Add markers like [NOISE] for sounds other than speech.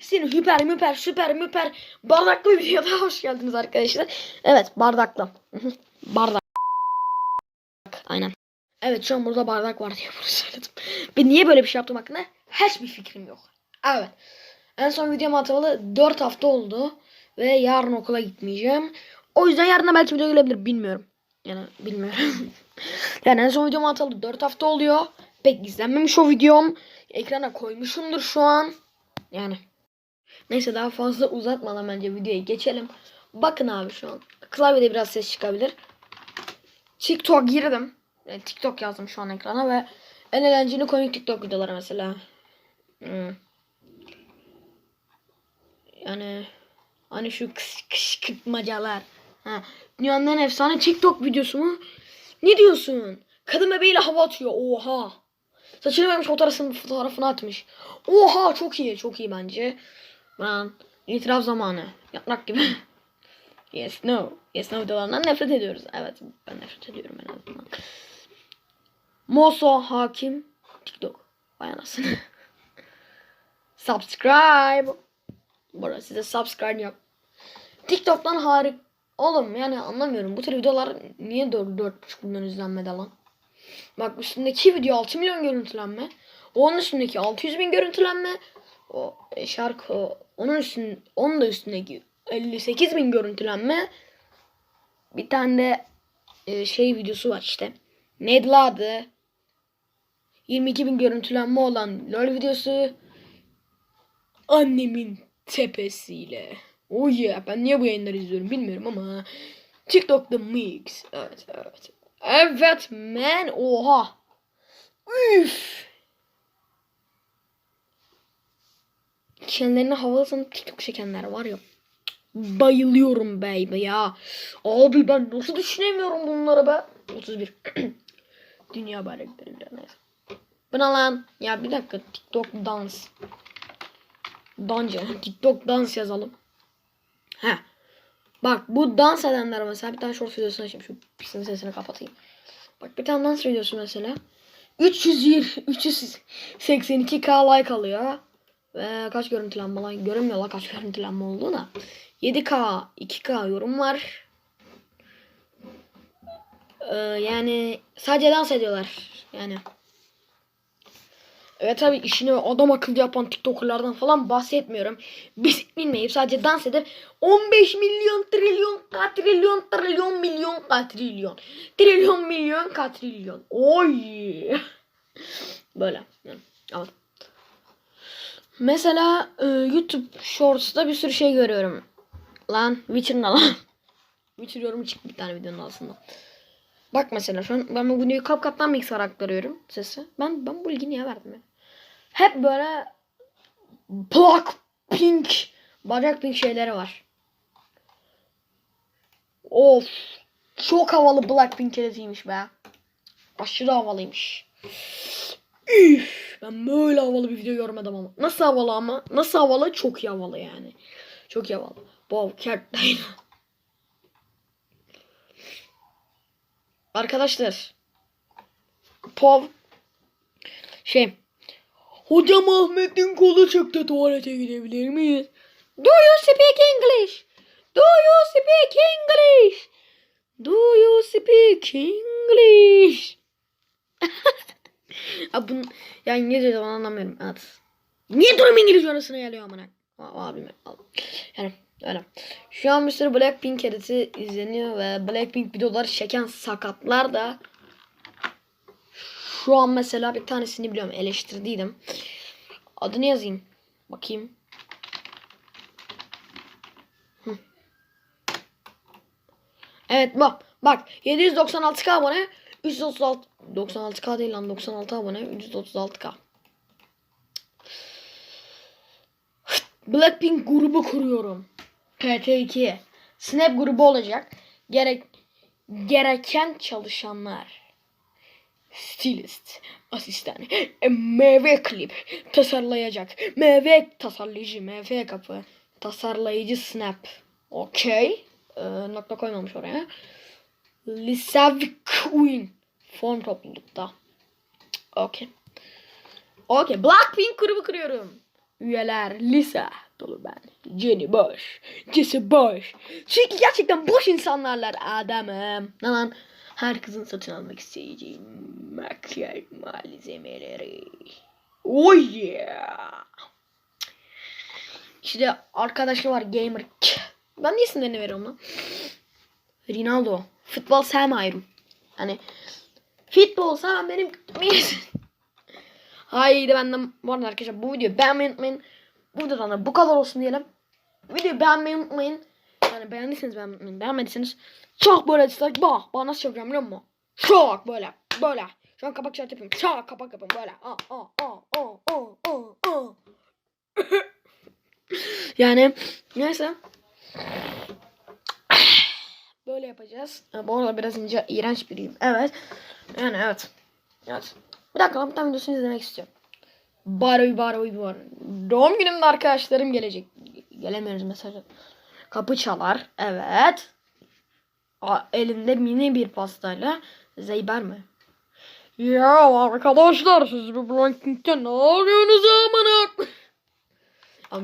Senin hiper müper süper müper bardaklı bir videoda [LAUGHS] hoş geldiniz arkadaşlar. Evet bardaklı. Hı, Bardak. Aynen. Evet şu an burada bardak var diye [LAUGHS] bunu söyledim. Ben niye böyle bir şey yaptım hakkında hiçbir fikrim yok. Evet. En son videomu atalı 4 hafta oldu. Ve yarın okula gitmeyeceğim. O yüzden yarına belki video gelebilir bilmiyorum. Yani bilmiyorum. [LAUGHS] yani en son videomu atalı 4 hafta oluyor. Pek izlenmemiş o videom. Ekrana koymuşumdur şu an. Yani. Neyse daha fazla uzatmadan bence videoya geçelim. Bakın abi şu an. Klavyede biraz ses çıkabilir. TikTok girdim. Yani TikTok yazdım şu an ekrana ve en eğlenceli komik TikTok videoları mesela. Hmm. Yani hani şu kış, kışkırtmacalar. Ha. Dünyanın efsane TikTok videosu mu? Ne diyorsun? Kadın bebeğiyle hava atıyor. Oha. Saçını vermiş fotoğrafını, fotoğrafını atmış. Oha çok iyi. Çok iyi bence. Ben itiraf zamanı. Yaprak gibi. [LAUGHS] yes no. Yes no videolarından nefret ediyoruz. Evet ben nefret ediyorum en azından. Moso hakim. TikTok. Vay anasını. [LAUGHS] subscribe. Arada size subscribe yap. TikTok'tan harik. Oğlum yani anlamıyorum. Bu tür videolar niye 4-4,5 milyon izlenmede lan? Bak üstündeki video 6 milyon görüntülenme. Onun üstündeki 600 bin görüntülenme. O e, şarkı onun üstün onun da üstündeki 58 bin görüntülenme. Bir tane de e, şey videosu var işte. Neydi adı? 22 bin görüntülenme olan LOL videosu. Annemin tepesiyle. Oh yeah. Ben niye bu yayınları izliyorum bilmiyorum ama. TikTok'ta mix. Evet evet. Evet man. Oha. Üf. Kendilerine havalı sanıp TikTok çekenler var ya. Bayılıyorum baby ya. Abi ben nasıl düşünemiyorum bunları be. 31. [CLEARS THROAT] Dünya bayrakları bile neyse. Bu lan? Ya bir dakika TikTok dans. Danca. [LAUGHS] TikTok dans yazalım. He. Bak bu dans edenler mesela bir tane short videosunu açayım. Şu pisin sesini kapatayım. Bak bir tane dans videosu mesela. 320 382k like alıyor. Ve kaç görüntülenme lan? Görünmüyor lan kaç [LAUGHS] görüntülenme olduğu da. 7k 2k yorum var. Ee, yani sadece dans ediyorlar. Yani. Evet tabi işini adam akıllı yapan TikTokerlardan falan bahsetmiyorum. Biz bilmeyip sadece dans edip 15 milyon trilyon katrilyon trilyon milyon katrilyon. Trilyon milyon katrilyon. Oy. [LAUGHS] Böyle. Yani, ama. Mesela e, YouTube Shorts'ta bir sürü şey görüyorum. Lan Witcher ne lan? [LAUGHS] Witcher yorumu çıktı bir tane videonun altında. Bak mesela şu an ben bu videoyu kap kaptan bilgisayar aktarıyorum sesi. Ben ben bu ilgi niye verdim ya? Hep böyle Blackpink bacak pink şeyleri var. Of. Çok havalı Blackpink eletiymiş be. Aşırı havalıymış. Üf, ben böyle havalı bir video görmedim ama. Nasıl havalı ama? Nasıl havalı? Çok iyi havalı yani. Çok iyi havalı. Bob Cat Arkadaşlar. Pov şey Hocam Ahmet'in kolu çıktı tuvalete gidebilir miyiz? Do you speak English? Do you speak English? Do you speak English? [LAUGHS] Abi bunun ya İngilizce de anlamıyorum. Evet. Niye durum İngilizce arasına geliyor amına? A- Abim al. Yani öyle. Şu an bir Blackpink editi izleniyor ve Blackpink videoları çeken sakatlar da şu an mesela bir tanesini biliyorum eleştirdiydim. Adını yazayım. Bakayım. Evet bak. Bak 796k abone 336 96k değil lan 96 abone 336k. Blackpink grubu kuruyorum. PT2. Snap grubu olacak. Gerek gereken çalışanlar. Stilist, asistan, MV klip tasarlayacak. MV tasarlayıcı, MV kapı. Tasarlayıcı Snap. Okey. Ee, nokta koymamış oraya. Lisavi Queen. Form toplulukta. Okey. Okey. Blackpink grubu kuruyorum. üyeler lise dolu ben. Jenny boş. Jesse boş. Çünkü gerçekten boş insanlarlar adamım. Lan her kızın satın almak isteyeceğim makyaj malzemeleri. Oh yeah. İşte arkadaşı var gamer. Ben niye isimlerini veriyorum lan? Ronaldo. Futbol sevmiyorum. Hani futbol sen benim [LAUGHS] Haydi benden bu arada arkadaşlar bu videoyu beğenmeyi unutmayın. Bu videodan da bu kadar olsun diyelim. Videoyu beğenmeyi unutmayın. Yani beğendiyseniz beğenmeyi. Beğenmediyseniz çok böyle dislike. Bak bana nasıl yapacağım biliyor musun? Çok böyle böyle. Şu an kapak şart yapıyorum. Çok kapak yapıyorum böyle. Aa, aa, aa, aa, aa, [LAUGHS] aa. yani neyse. Böyle yapacağız. Ha, Bu arada biraz ince, iğrenç biriyim. Evet. Yani evet. Evet. Bir dakika lan bir tane videosunu izlemek istiyorum. Baroy baroy baroy. Doğum günümde arkadaşlarım gelecek. Gelemiyoruz mesajı. Kapı çalar. Evet. A, elinde mini bir pastayla. Zeyber mi? Ya arkadaşlar siz bu Blanking'de ne arıyorsunuz amına?